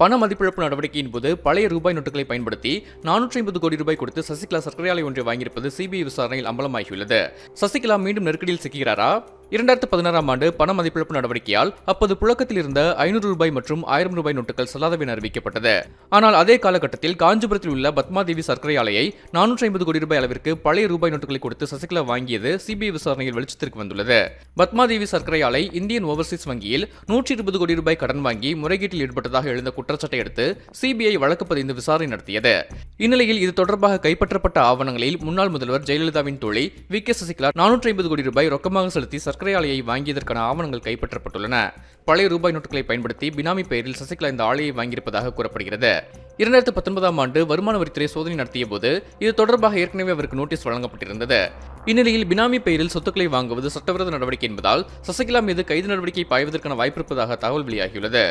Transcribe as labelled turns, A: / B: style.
A: பண மதிப்பிழப்பு நடவடிக்கையின் போது பழைய ரூபாய் நோட்டுகளை பயன்படுத்தி நானூற்றி ஐம்பது கோடி ரூபாய் கொடுத்து சசிகலா சர்க்கரை ஆலை ஒன்றை வாங்கியிருப்பது சிபிஐ விசாரணையில் அம்பலமாகியுள்ளது. சசிகலா மீண்டும் நெருக்கடியில் சிக்கிறாரா இரண்டாயிரத்து பதினாறாம் ஆண்டு பண மதிப்பிழப்பு நடவடிக்கையால் அப்போது புழக்கத்தில் இருந்த ஐநூறு ரூபாய் மற்றும் ஆயிரம் ரூபாய் நோட்டுகள் செல்லாதவை அறிவிக்கப்பட்டது. ஆனால் அதே காலகட்டத்தில் காஞ்சிபுரத்தில் உள்ள பத்மாதேவி சர்க்கரை ஆலையை நானூற்றி ஐம்பது கோடி ரூபாய் அளவிற்கு பழைய ரூபாய் நோட்டுகளை கொடுத்து சசிகலா வாங்கியது சிபிஐ விசாரணையில் வெளிச்சத்திற்கு வந்துள்ளது. பத்மாதேவி சர்க்கரை ஆலை இந்தியன் ஓவர்சீஸ் வங்கியில் நூற்றி இருபது கோடி ரூபாய் கடன் வாங்கி முறைகேட்டில் ஈடுபட்டதாக எழுந்த குற்றச்சாட்டை அடுத்து சிபிஐ வழக்கு பதிந்து விசாரணை நடத்தியது. இந்நிலையில் இது தொடர்பாக கைப்பற்றப்பட்ட ஆவணங்களில் முன்னாள் முதல்வர் ஜெயலலிதாவின் தோழி வி கே சசிகலா நானூற்றி ஐம்பது கோடி ரூபாய் ரொக்கமாக செலுத்தி சர்க்கரை ஆலையை வாங்கியதற்கான ஆவணங்கள் கைப்பற்றப்பட்டுள்ளன. பழைய ரூபாய் நோட்டுகளை பயன்படுத்தி பினாமி பெயரில் சசிகலா இந்த ஆலையை வாங்கியிருப்பதாக கூறப்படுகிறது. இரண்டாயிரத்து பத்தொன்பதாம் ஆண்டு வருமான வரித்துறை சோதனை நடத்திய போது இது தொடர்பாக ஏற்கனவே அவருக்கு நோட்டீஸ் வழங்கப்பட்டிருந்தது. இந்நிலையில் பினாமி பெயரில் சொத்துக்களை வாங்குவது சட்டவிரோத நடவடிக்கை என்பதால் சசிகலா மீது கைது நடவடிக்கை பாய்வதற்கான வாய்ப்பிருப்பதாக தகவல் வெளியாகியுள்ளது.